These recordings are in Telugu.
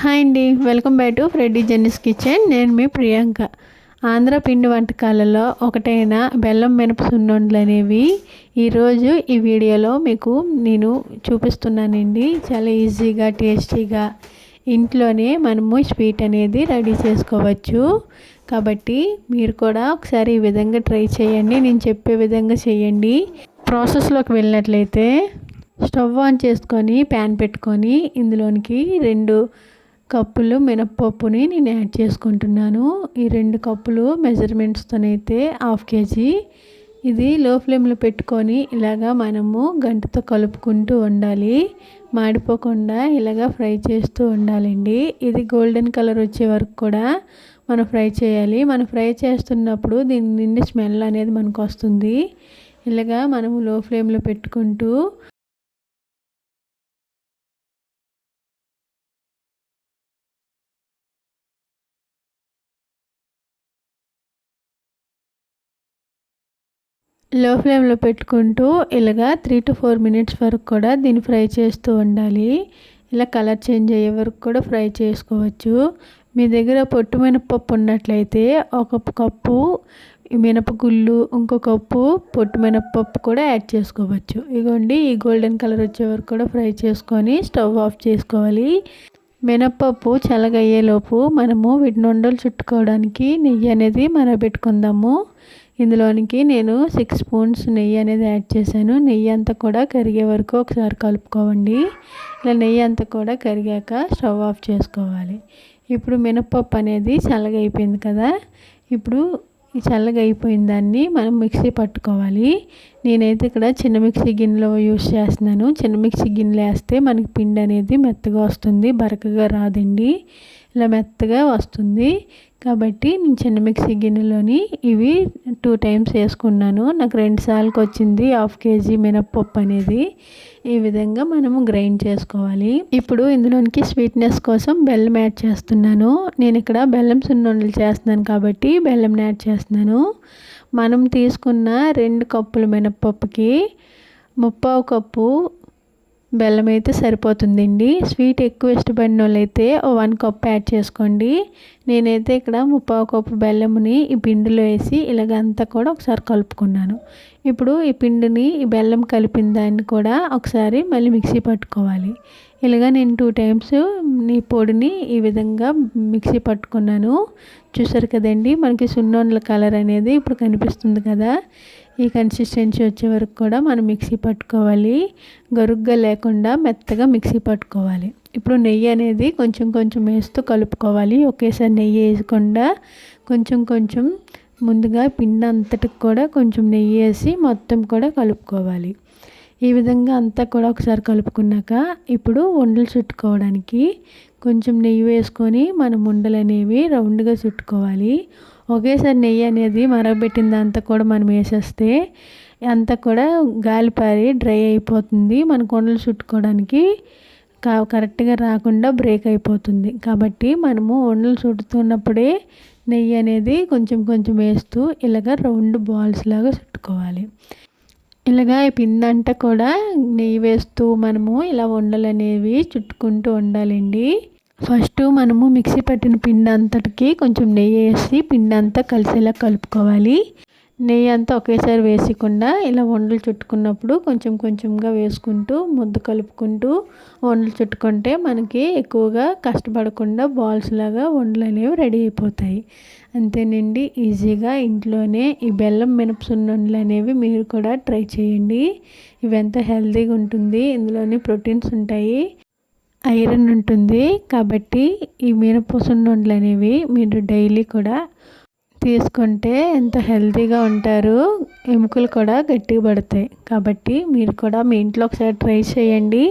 హాయ్ అండి welcome back to Freddie Jenny's kitchen. నేను మీ ప్రియాంక. ఆంధ్ర పిండి వంటకాలలో ఒకటైన బెల్లం మినప సున్నుండలు అనేవి ఈరోజు ఈ వీడియోలో మీకు నేను చూపిస్తున్నానండి. చాలా ఈజీగా టేస్టీగా ఇంట్లోనే మనము స్వీట్ అనేది రెడీ చేసుకోవచ్చు. కాబట్టి మీరు కూడా ఒకసారి ఈ విధంగా ట్రై చేయండి. నేను చెప్పే విధంగా చేయండి. ప్రాసెస్లోకి వెళ్ళినట్లయితే స్టవ్ ఆన్ చేసుకొని ప్యాన్ పెట్టుకొని ఇందులోనికి రెండు కప్పులు మినప్పప్పుని నేను యాడ్ చేసుకుంటున్నాను. ఈ రెండు కప్పులు మెజర్మెంట్స్తోనైతే హాఫ్ కేజీ. ఇది లో ఫ్లేమ్లో పెట్టుకొని ఇలాగా మనము గంటతో కలుపుకుంటూ ఉండాలి. మాడిపోకుండా ఇలాగా ఫ్రై చేస్తూ ఉండాలండి. ఇది గోల్డెన్ కలర్ వచ్చే వరకు కూడా మనం ఫ్రై చేయాలి. మనం ఫ్రై చేస్తున్నప్పుడు దీని నిండి స్మెల్ అనేది మనకు వస్తుంది ఇలాగా మనము లో ఫ్లేమ్లో పెట్టుకుంటూ లో ఫ్లేమ్లో పెట్టుకుంటూ ఇలాగా త్రీ టు ఫోర్ మినిట్స్ వరకు కూడా దీన్ని ఫ్రై చేస్తూ ఉండాలి. ఇలా కలర్ చేంజ్ అయ్యే వరకు కూడా ఫ్రై చేసుకోవచ్చు. మీ దగ్గర పొట్టు మినపప్పు ఉన్నట్లయితే ఒక కప్పు మినపగుళ్ళు ఇంకో కప్పు పొట్టు మినపప్పు కూడా యాడ్ చేసుకోవచ్చు. ఇగోండి ఈ గోల్డెన్ కలర్ వచ్చే వరకు కూడా ఫ్రై చేసుకొని స్టవ్ ఆఫ్ చేసుకోవాలి. మినప్పప్పు చల్లగయ్యేలోపు మనము వీటిని ఉండలు చుట్టుకోవడానికి నెయ్యి అనేది మరబెట్టుకుందాము. ఇందులోనికి నేను సిక్స్ స్పూన్స్ నెయ్యి అనేది యాడ్ చేశాను. నెయ్యి అంతా కూడా కరిగే వరకు ఒకసారి కలుపుకోవండి. ఇలా నెయ్యి అంతా కూడా కరిగాక స్టవ్ ఆఫ్ చేసుకోవాలి. ఇప్పుడు మినప్పప్పు అనేది చల్లగా అయిపోయింది కదా. ఇప్పుడు ఈ చల్లగా అయిపోయిన దాన్ని మనం మిక్సీ పట్టుకోవాలి. నేనైతే ఇక్కడ చిన్న మిక్సీ గిన్నెలో యూస్ చేస్తున్నాను. చిన్న మిక్సీ గిన్నెలో వేస్తే మనకి పిండి అనేది మెత్తగా వస్తుంది. బరకగా రాదండి. ఇలా మెత్తగా వస్తుంది. కాబట్టి నేను చిన్న మిక్సీ గిన్నెలోని ఇవి టూ టైమ్స్ వేసుకున్నాను. నాకు రెండు సార్లకి వచ్చింది హాఫ్ కేజీ మినప్పప్పు అనేది. ఈ విధంగా మనము గ్రైండ్ చేసుకోవాలి. ఇప్పుడు ఇందులోనికి స్వీట్నెస్ కోసం బెల్లం యాడ్ చేస్తున్నాను. నేను ఇక్కడ బెల్లం సున్నుండలు చేస్తున్నాను కాబట్టి బెల్లం యాడ్ చేస్తున్నాను. మనం తీసుకున్న రెండు కప్పుల మినప్పప్పుకి ముప్పావు కప్పు బెల్లం అయితే సరిపోతుందండి. స్వీట్ ఎక్కువ ఇష్టపడిన వాళ్ళైతే వన్ కప్ యాడ్ చేసుకోండి. నేనైతే ఇక్కడ ముప్పావు కప్పు బెల్లంని ఈ పిండిలో వేసి ఇలాగంతా కూడా ఒకసారి కలుపుకున్నాను. ఇప్పుడు ఈ పిండిని ఈ బెల్లం కలిపిన దాన్ని కూడా ఒకసారి మళ్ళీ మిక్సీ పట్టుకోవాలి. ఇలాగ నేను టూ టైమ్స్ నీ పొడిని ఈ విధంగా మిక్సీ పట్టుకున్నాను. చూసారు కదండి మనకి సున్నోన్ల కలర్ అనేది ఇప్పుడు కనిపిస్తుంది కదా. ఈ కన్సిస్టెన్సీ వచ్చే వరకు కూడా మనం మిక్సీ పట్టుకోవాలి. గరుగ్గా లేకుండా మెత్తగా మిక్సీ పట్టుకోవాలి. ఇప్పుడు నెయ్యి అనేది కొంచెం కొంచెం వేస్తూ కలుపుకోవాలి. ఒకేసారి నెయ్యి వేయకుండా కొంచెం కొంచెం ముందుగా పిండి అంతటికి కూడా కొంచెం నెయ్యి వేసి మొత్తం కూడా కలుపుకోవాలి. ఈ విధంగా అంతా కూడా ఒకసారి కలుపుకున్నాక ఇప్పుడు ఉండలు చుట్టుకోవడానికి కొంచెం నెయ్యి వేసుకొని మనం ఉండలు అనేవి రౌండ్గా చుట్టుకోవాలి. ఒకేసారి నెయ్యి అనేది మరగబెట్టిందంతా కూడా మనం వేసేస్తే అంతా కూడా గాలిపారి డ్రై అయిపోతుంది. మన కొండలు చుట్టుకోవడానికి కరెక్ట్గా రాకుండా బ్రేక్ అయిపోతుంది. కాబట్టి మనము వండలు చుట్టుతున్నప్పుడే నెయ్యి అనేది కొంచెం కొంచెం వేస్తూ ఇలాగ రౌండ్ బాల్స్ లాగా చుట్టుకోవాలి. ఇలాగా ఈ పిండి అంతా కూడా నెయ్యి వేస్తూ మనము ఇలా ఉండలు అనేవి చుట్టుకుంటూ ఉండాలండి. ఫస్ట్ మనము మిక్సీ పట్టిన పిండి అంతటికి కొంచెం నెయ్యి వేసి పిండి అంతా కలిసేలా కలుపుకోవాలి. నెయ్యి అంతా ఒకేసారి వేసకుండా ఇలా వండలు చుట్టుకున్నప్పుడు కొంచెం కొంచెంగా వేసుకుంటూ ముద్ద కలుపుకుంటూ వండలు చుట్టుకుంటే మనకి ఎక్కువగా కష్టపడకుండా బాల్స్ లాగా వండలు అనేవి రెడీ అయిపోతాయి. అంతేనండి. ఈజీగా ఇంట్లోనే ఈ బెల్లం మినపసున్నుండలు అనేవి మీరు కూడా ట్రై చేయండి. ఇవి ఎంత హెల్తీగా ఉంటుంది. ఇందులోని ప్రోటీన్స్ ఉంటాయి. ఐరన్ ఉంటుంది. కాబట్టి ఈ మినపసున్నుండలు అనేవి మీరు డైలీ కూడా తీసుకుంటే ఎంత హెల్తీగా ఉంటారు ఎముకలు కూడా గట్టిగా పడతాయి. కాబట్టి మీరు కూడా మీ ఇంట్లో ఒకసారి ట్రై చేయండి.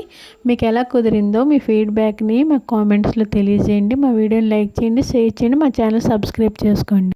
మీకు ఎలా కుదిరిందో మీ ఫీడ్బ్యాక్ని మా కామెంట్స్లో తెలియజేయండి. మా వీడియోని లైక్ చేయండి షేర్ చేయండి మా ఛానల్ సబ్స్క్రైబ్ చేసుకోండి.